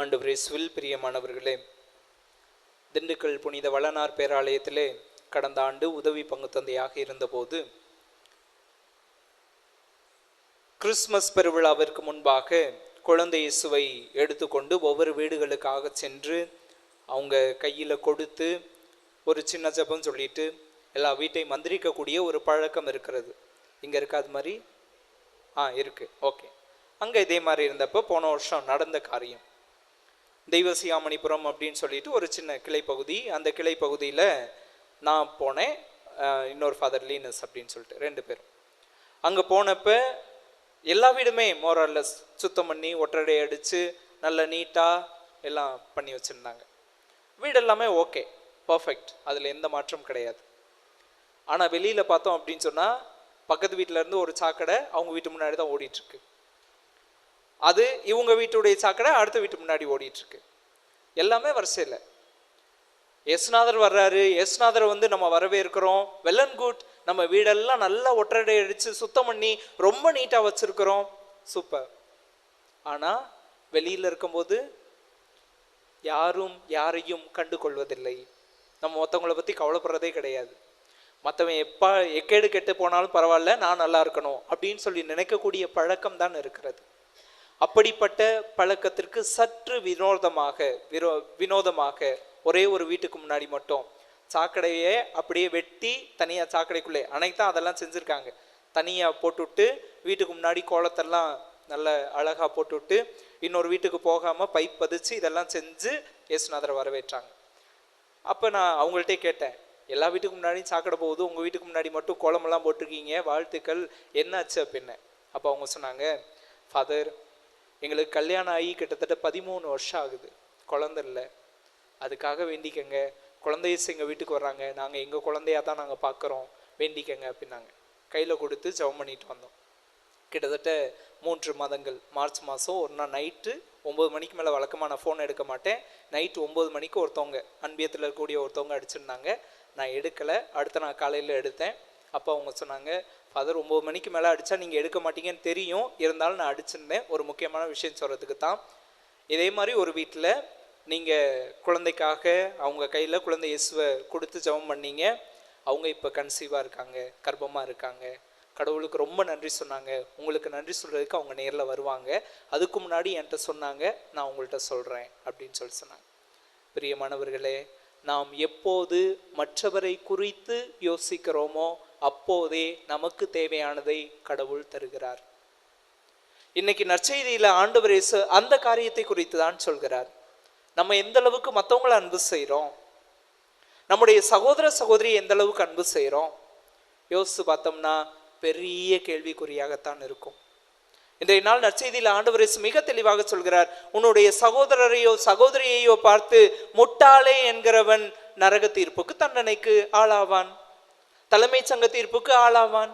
ஆண்டு சுவில் பிரியமானவர்களே திண்டுக்கல் புனித வளனார் பேராலயத்திலே கடந்த ஆண்டு உதவி பங்கு தந்தையாக இருந்தபோது கிறிஸ்மஸ் பெருவிழாவிற்கு முன்பாக குழந்தை இயேசுவை எடுத்துக்கொண்டு ஒவ்வொரு வீடுகளுக்காக சென்று அவங்க கையில் கொடுத்து ஒரு சின்ன ஜெபம் சொல்லிட்டு எல்லா வீட்டையும் மந்திரிக்கக்கூடிய ஒரு பழக்கம் இருக்கிறது. இங்கே இருக்காது மாதிரி? ஆ இருக்குது ஓகே. அங்கே இதே மாதிரி இருந்தப்போ போன வருஷம் நடந்த காரியம். தெய்வசியாமணிபுரம் அப்படின்னு சொல்லிட்டு ஒரு சின்ன கிளை பகுதி அந்த கிளை பகுதியில் நான் போனேன். இன்னொரு ஃபாதர் லீனஸ் அப்படின்னு சொல்லிட்டு ரெண்டு பேரும். அங்கே போனப்போ எல்லா வீடுமே மோரல்லஸ் சுத்தம் பண்ணி ஒற்றடை அடித்து நல்ல நீட்டாக எல்லாம் பண்ணி வச்சுருந்தாங்க. வீடு எல்லாமே ஓகே பர்ஃபெக்ட் அதில் எந்த மாற்றம் கிடையாது. ஆனால் வெளியில் பார்த்தோம் அப்படின்னு சொன்னால் பக்கத்து வீட்டிலேருந்து இருந்து ஒரு சாக்கடை அவங்க வீட்டு முன்னாடி தான் ஓடிட்டுருக்கு அது இவங்க வீட்டுடைய சாக்கடை அடுத்த வீட்டு முன்னாடி ஓடிட்டுருக்கு. எல்லாமே வரிசையில். எஸ்நாதர் வர்றாரு. எஸ்நாதரை வந்து நம்ம வரவேற்கிறோம். வெல் அண்ட் குட் நம்ம வீடெல்லாம் நல்லா ஒற்றடை அடித்து சுத்தம் பண்ணி ரொம்ப நீட்டாக வச்சுருக்குறோம். சூப்பர் ஆனால் வெளியில் இருக்கும்போது யாரும் யாரையும் கண்டு கொள்வதில்லை நம்ம மொத்தவங்களை பற்றி கவலைப்படுறதே கிடையாது. மற்றவன் எப்போ எக்கேடு கெட்டு போனாலும் பரவாயில்ல நான் நல்லா இருக்கணும் அப்படின்னு சொல்லி நினைக்கக்கூடிய பழக்கம் தான் இருக்கிறது. அப்படிப்பட்ட பழக்கத்திற்கு சற்று வினோதமாக விரோ வினோதமாக ஒரே ஒரு வீட்டுக்கு முன்னாடி மட்டும் சாக்கடையை அப்படியே வெட்டி தனியாக சாக்கடைக்குள்ளே அனைத்தும் அதெல்லாம் செஞ்சுருக்காங்க. தனியாக போட்டுவிட்டு வீட்டுக்கு முன்னாடி கோலத்தெல்லாம் நல்ல அழகாக போட்டுவிட்டு இன்னொரு வீட்டுக்கு போகாமல் பைப் பதிச்சு இதெல்லாம் செஞ்சு இயேசுநாதரை வரவேற்றாங்க. அப்போ நான் அவங்கள்ட்டே கேட்டேன் எல்லா வீட்டுக்கு முன்னாடியும் சாக்கடை போகுது உங்கள் வீட்டுக்கு முன்னாடி மட்டும் கோலமெல்லாம் போட்டிருக்கீங்க வாழ்த்துக்கள் என்னாச்சு அப்படின்னு. அப்போ அவங்க சொன்னாங்க ஃபாதர் எங்களுக்கு கல்யாணம் ஆகி கிட்டத்தட்ட பதிமூணு வருஷம் ஆகுது. குழந்தை இல்லை. அதுக்காக வேண்டிக்கங்க. குழந்தையஸ் எங்கள் வீட்டுக்கு வர்றாங்க. நாங்கள் எங்கள் குழந்தையாக தான் நாங்கள் பார்க்குறோம் வேண்டிக்கங்க அப்படின்னாங்க. கையில் கொடுத்து ஜெபம் பண்ணிட்டு வந்தோம். கிட்டத்தட்ட மூன்று மாதங்கள். மார்ச் மாதம் ஒரு நாள் நைட்டு ஒம்பது மணிக்கு மேலே வழக்கமாக நான் ஃபோன் எடுக்க மாட்டேன். நைட்டு ஒம்பது மணிக்கு ஒருத்தவங்க அன்பியத்தில் இருக்கக்கூடிய ஒருத்தவங்க அடிச்சிருந்தாங்க. நான் எடுக்கலை. அடுத்த நான் காலையில் எடுத்தேன். அப்போ அவங்க சொன்னாங்க ஃபாதர் ஒம்பது மணிக்கு மேலே அடித்தா நீங்கள் எடுக்க மாட்டீங்கன்னு தெரியும். இருந்தாலும் நான் அடிச்சிருந்தேன். ஒரு முக்கியமான விஷயம் சொல்கிறதுக்கு தான். இதே மாதிரி ஒரு வீட்டில் நீங்கள் குழந்தைக்காக அவங்க கையில் குழந்தை இயேசுவை கொடுத்து ஜெபம் பண்ணீங்க. அவங்க இப்போ கன்சீவாக இருக்காங்க கர்ப்பமாக இருக்காங்க. கடவுளுக்கு ரொம்ப நன்றி சொன்னாங்க. உங்களுக்கு நன்றி சொல்கிறதுக்கு அவங்க நேரில் வருவாங்க. அதுக்கு முன்னாடி என்கிட்ட சொன்னாங்க நான் உங்கள்கிட்ட சொல்கிறேன் அப்படின்னு சொல்லி சொன்னாங்க. பிரியமானவர்களே நாம் எப்போது மற்றவரை குறித்து யோசிக்கிறோமோ அப்போதே நமக்கு தேவையானதை கடவுள் தருகிறார். இன்னைக்கு நற்செய்தியில் ஆண்டவர் இயேசு அந்த காரியத்தை குறித்து தான் சொல்கிறார். நம்ம எந்த அளவுக்கு மற்றவங்களை அன்பு செய்கிறோம் நம்முடைய சகோதர சகோதரி எந்த அளவுக்கு அன்பு செய்கிறோம் யோசித்து பார்த்தோம்னா பெரிய கேள்விக்குறியாகத்தான் இருக்கும். இன்றைய நாள் நற்செய்தியில் ஆண்டவர் இயேசு மிக தெளிவாக சொல்கிறார். உன்னுடைய சகோதரரையோ சகோதரியையோ பார்த்து முட்டாளே என்கிறவன் நரக தீர்ப்புக்கு தண்டனைக்கு ஆளாவான். தலைமைச் சங்க தீர்ப்புக்கு ஆளாவான்.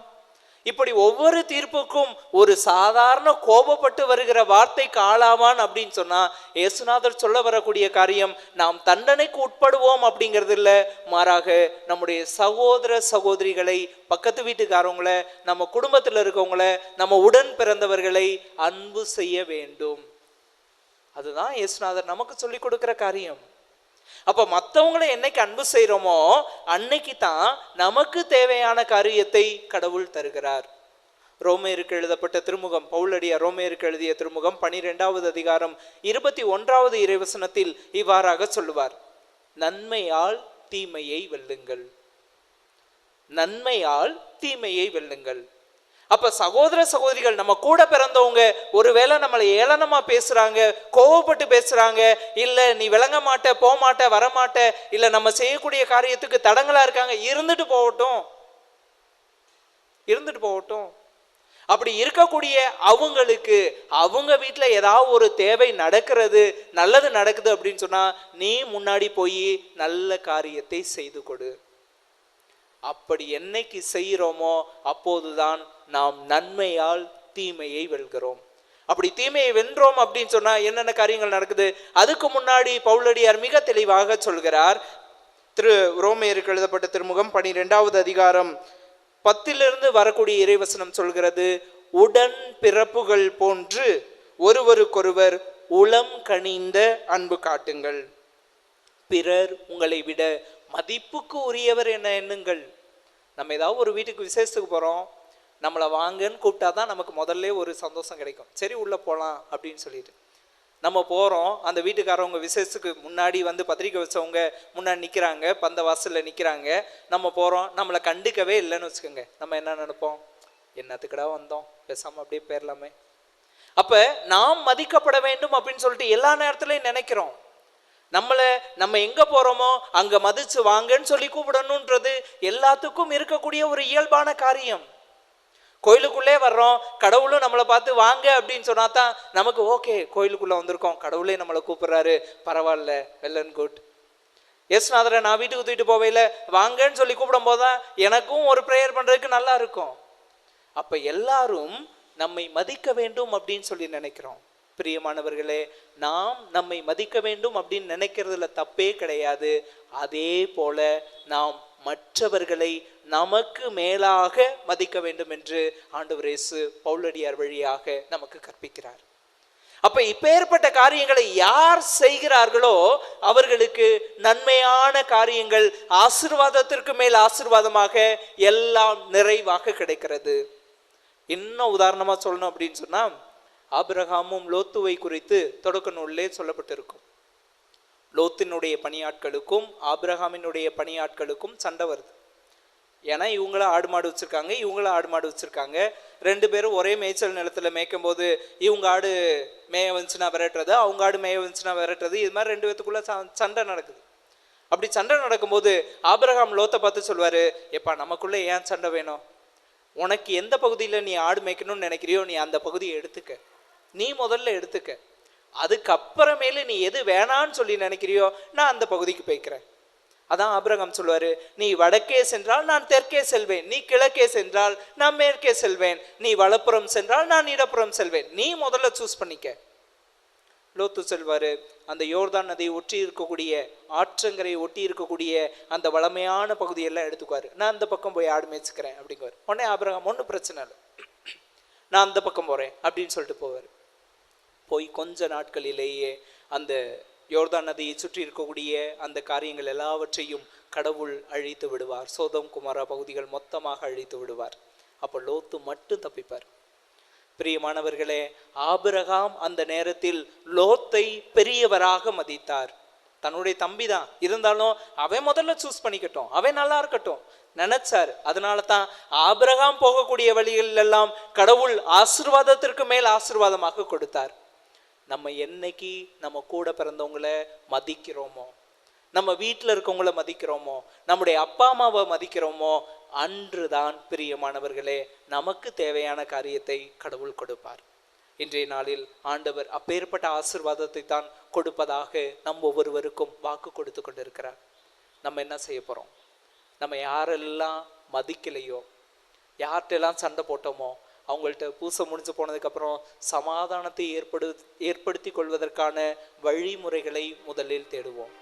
இப்படி ஒவ்வொரு தீர்ப்புக்கும் ஒரு சாதாரண கோபப்பட்டு வருகிற வார்த்தைக்கு ஆளாவான் அப்படின்னு சொன்னா இயேசுநாதர் சொல்ல வரக்கூடிய காரியம் நாம் தண்டனைக்கு உட்படுவோம் அப்படிங்கிறது இல்லை. மாறாக நம்முடைய சகோதர சகோதரிகளை பக்கத்து வீட்டுக்காரவங்கள நம்ம குடும்பத்தில் இருக்கவங்கள நம்ம உடன் பிறந்தவர்களை அன்பு செய்ய வேண்டும். அதுதான் இயேசுநாதர் நமக்கு சொல்லிக் கொடுக்கிற காரியம். அப்போ மற்றவங்களை என்னைக்கு அன்பு செய்கிறோமோ அன்னைக்கு தான் நமக்கு தேவையான காரியத்தை கடவுள் தருகிறார். ரோமேருக்கு எழுதப்பட்ட திருமுகம் பவுலடியா ரோமேருக்கு எழுதிய திருமுகம் பனிரெண்டாவது அதிகாரம் இருபத்தி ஒன்றாவது இறைவசனத்தில் இவ்வாறாக சொல்லுவார். நன்மையால் தீமையை வெல்லுங்கள். நன்மையால் தீமையை வெல்லுங்கள். அப்போ சகோதர சகோதரிகள் நம்ம கூட பிறந்தவங்க ஒருவேளை நம்மளை ஏளனமாக பேசுகிறாங்க கோவப்பட்டு பேசுகிறாங்க இல்லை நீ விளங்க மாட்ட போக வரமாட்ட இல்லை நம்ம செய்யக்கூடிய காரியத்துக்கு தடங்களாக இருக்காங்க இருந்துட்டு போகட்டும். இருந்துட்டு போகட்டும். அப்படி இருக்கக்கூடிய அவங்களுக்கு அவங்க வீட்டில் ஏதாவது ஒரு தேவை நடக்கிறது நல்லது நடக்குது அப்படின்னு சொன்னால் நீ முன்னாடி போய் நல்ல காரியத்தை செய்து கொடு. அப்படி என்னைக்கு செய்கிறோமோ அப்போதுதான் நாம் நன்மையால் தீமையை வெல்கிறோம். அப்படி தீமையை வென்றோம் அப்படின்னு சொன்னால் என்னென்ன காரியங்கள் நடக்குது? அதுக்கு முன்னாடி பவுலடியார் மிக தெளிவாக சொல்கிறார். திரு ரோமேயருக்கு எழுதப்பட்ட திருமுகம் பனிரெண்டாவது அதிகாரம் பத்திலிருந்து வரக்கூடிய இறைவசனம் சொல்கிறது உடன் பிறப்புகள் போன்று ஒருவருக்கொருவர் உளம் கனிந்த அன்பு காட்டுங்கள். பிறர் உங்களை விட மதிப்புக்கு உரியவர் என எண்ணுங்கள். நம்ம ஏதாவது ஒரு வீட்டுக்கு விசேஷத்துக்கு போகிறோம் நம்மளை வாங்கன்னு கூப்பிட்டா தான் நமக்கு முதல்ல ஒரு சந்தோஷம் கிடைக்கும். சரி உள்ளே போகலாம் அப்படின்னு சொல்லிட்டு. நம்ம போகிறோம் அந்த வீட்டுக்காரவங்க விசேஷத்துக்கு முன்னாடி வந்து பத்திரிக்கை வச்சவங்க முன்னாடி நிற்கிறாங்க பந்த வாசலில் நிற்கிறாங்க நம்ம போகிறோம் நம்மளை கண்டுக்கவே இல்லைன்னு வச்சுக்கோங்க. நம்ம என்ன நினைப்போம்? என்னத்துக்கடா வந்தோம்? பேசாமல் அப்படியே போயிடலாமே அப்போ நாம் மதிக்கப்பட வேண்டும் அப்படின்னு சொல்லிட்டு எல்லா நேரத்துலையும் நினைக்கிறோம். நம்மளை நம்ம எங்கே போகிறோமோ அங்கே மதித்து வாங்கன்னு சொல்லி கூப்பிடணுன்றது எல்லாத்துக்கும் இருக்கக்கூடிய ஒரு இயல்பான காரியம். கோயிலுக்குள்ளே வர்றோம் கடவுளும் நம்மளை பார்த்து வாங்க அப்படின்னு சொன்னா தான் நமக்கு ஓகே கோயிலுக்குள்ளே வந்திருக்கோம் கடவுளே நம்மளை கூப்பிட்றாரு பரவாயில்ல வெல் அண்ட் குட் எஸ்நாதரை நான் வீட்டுக்கு தூக்கிட்டு போவையில் வாங்கன்னு சொல்லி கூப்பிடும் போது தான் எனக்கும் ஒரு ப்ரேயர் பண்ணுறதுக்கு நல்லா இருக்கும். அப்போ எல்லாரும் நம்மை மதிக்க வேண்டும் அப்படின்னு சொல்லி நினைக்கிறோம். பிரியமானவர்களே நாம் நம்மை மதிக்க வேண்டும் அப்படின்னு நினைக்கிறதுல தப்பே கிடையாது. அதே போல நாம் மற்றவர்களை நமக்கு மேலாக மதிக்க வேண்டும் என்று ஆண்டவர் இயேசு பவுலடியார் வழியாக நமக்கு கற்பிக்கிறார். அப்ப இப்பேற்பட்ட காரியங்களை யார் செய்கிறார்களோ அவர்களுக்கு நன்மையான காரியங்கள் ஆசிர்வாதத்திற்கு மேல் ஆசிர்வாதமாக எல்லாம் நிறைவாக கிடைக்கிறது. இன்னும் உதாரணமா சொல்லணும் அப்படின்னு சொன்னா ஆபிரகாமும் லோத்துவை குறித்து தொடக்க நூலிலே சொல்லப்பட்டிருக்கும். லோத்தினுடைய பணியாட்களுக்கும் ஆபிரகாமினுடைய பணியாட்களுக்கும் சண்டை வருது. ஏன்னா இவங்களாம் ஆடு மாடு வச்சுருக்காங்க இவங்களாம் ஆடு மாடு வச்சுருக்காங்க. ரெண்டு பேரும் ஒரே மேய்ச்சல் நிலத்தில் மேய்க்கும் போது இவங்க ஆடு மேய வந்துச்சுன்னா விரட்டுறது அவங்க ஆடு மேய வந்துச்சுன்னா விரட்டுறது இது மாதிரி ரெண்டு பேத்துக்குள்ள ச- சண்டை நடக்குது. அப்படி சண்டை நடக்கும்போது ஆபிரகாம் லோத்தை பார்த்து சொல்வார் எப்பா நமக்குள்ளே ஏன் சண்டை வேணும்? உனக்கு எந்த பகுதியில் நீ ஆடு மேய்க்கணும்னு நினைக்கிறியோ நீ அந்த பகுதியை எடுத்துக்க. நீ முதல்ல எடுத்துக்க. அதுக்கப்புறமேலு நீ எது வேணான்னு சொல்லி நினைக்கிறியோ நான் அந்த பகுதிக்கு போய்க்கிறேன். அதான் அபிரகம் சொல்வார் நீ வடக்கே சென்றால் நான் தெற்கே செல்வேன். நீ கிழக்கே சென்றால் நான் மேற்கே செல்வேன். நீ வலப்புறம் சென்றால் நான் இடப்புறம் செல்வேன். நீ முதல்ல சூஸ் பண்ணிக்க. லோத்து செல்வார் அந்த யோர்தான் நதியை ஒட்டி இருக்கக்கூடிய ஆற்றங்கரையை ஒட்டி இருக்கக்கூடிய அந்த வளமையான பகுதியெல்லாம் எடுத்துக்குவார். நான் அந்த பக்கம் போய் ஆடு மேய்ச்சிக்கிறேன் அப்படிங்குவார். உடனே அபிரகம் ஒன்றும் பிரச்சனை இல்லை. நான் அந்த பக்கம் போகிறேன் அப்படின்னு சொல்லிட்டு போவார். போய் கொஞ்ச நாட்களிலேயே அந்த யோர்தான் நதியை சுற்றி இருக்கக்கூடிய அந்த காரியங்கள் எல்லாவற்றையும் கடவுள் அழித்து விடுவார். சோதம் குமாரா பகுதிகள் மொத்தமாக அழித்து விடுவார். அப்போ லோத்து மட்டும் தப்பிப்பார். பிரியமானவர்களே ஆபிரகாம் அந்த நேரத்தில் லோத்தை பெரியவராக மதித்தார். தன்னுடைய தம்பி தான் இருந்தாலும் அவன் முதல்ல சூஸ் பண்ணிக்கட்டும். அவன் நல்லா இருக்கட்டும். நினைச்சார். அதனால தான் ஆபிரகாம் போகக்கூடிய வழிகளில் எல்லாம் கடவுள் ஆசிர்வாதத்திற்கு மேல் ஆசிர்வாதமாக கொடுத்தார். நம்ம என்னைக்கு நம்ம கூட பிறந்தவங்கள மதிக்கிறோமோ நம்ம வீட்டில் இருக்கவங்கள மதிக்கிறோமோ நம்முடைய அப்பா அம்மாவை மதிக்கிறோமோ அன்றுதான் பிரியமானவர்களே நமக்கு தேவையான காரியத்தை கடவுள் கொடுப்பார். இன்றைய நாளில் ஆண்டவர் அப்பேற்பட்ட ஆசிர்வாதத்தை தான் கொடுப்பதாக நம் ஒவ்வொருவருக்கும் வாக்கு கொடுத்து கொண்டிருக்கிறார். நம்ம என்ன செய்ய போகிறோம் நம்ம யாரெல்லாம் மதிக்கலையோ யார்கிட்டெல்லாம் சண்டை போட்டோமோ அவங்கள்ட்ட பூசை முடிஞ்சு போனதுக்கப்புறம் சமாதானத்தை ஏற்படு ஏற்படுத்தி கொள்வதற்கான வழிமுறைகளை முதலில் தேடுவோம்.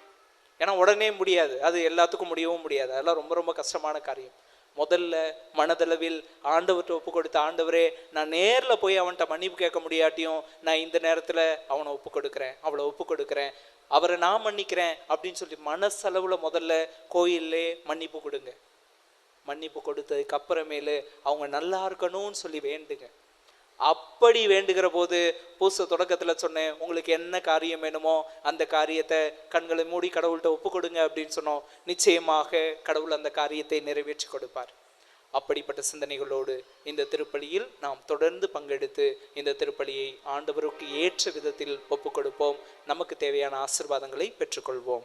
ஏன்னா உடனே முடியாது. அது எல்லாத்துக்கும் முடியவும் முடியாது. அதெல்லாம் ரொம்ப ரொம்ப கஷ்டமான காரியம். முதல்ல மனதளவில் ஆண்டவர்கிட்ட ஒப்பு கொடுத்த ஆண்டவரே நான் நேரில் போய் அவன்கிட்ட மன்னிப்பு கேட்க முடியாட்டியும் நான் இந்த நேரத்தில் அவனை ஒப்பு கொடுக்குறேன் அவளை ஒப்பு கொடுக்குறேன் அவரை நான் மன்னிக்கிறேன் அப்படின்னு சொல்லி மனசளவில் முதல்ல கோயிலே மன்னிப்பு கொடுங்க. மன்னிப்பு கொடுத்ததுக்கு அப்புறமேலு அவங்க நல்லா இருக்கணும்னு சொல்லி வேண்டுங்க. அப்படி வேண்டுகிற போது பூச தொடக்கத்தில் சொன்னேன் உங்களுக்கு என்ன காரியம் வேணுமோ அந்த காரியத்தை கண்களை மூடி கடவுள்கிட்ட ஒப்பு கொடுங்க அப்படின்னு சொன்னோம். நிச்சயமாக கடவுள் அந்த காரியத்தை நிறைவேற்றி கொடுப்பார். அப்படிப்பட்ட சிந்தனைகளோடு இந்த திருப்பலியில் நாம் தொடர்ந்து பங்கெடுத்து இந்த திருப்பலியை ஆண்டவருக்கு ஏற்ற விதத்தில் ஒப்பு கொடுப்போம். நமக்கு தேவையான ஆசிர்வாதங்களை பெற்றுக்கொள்வோம்.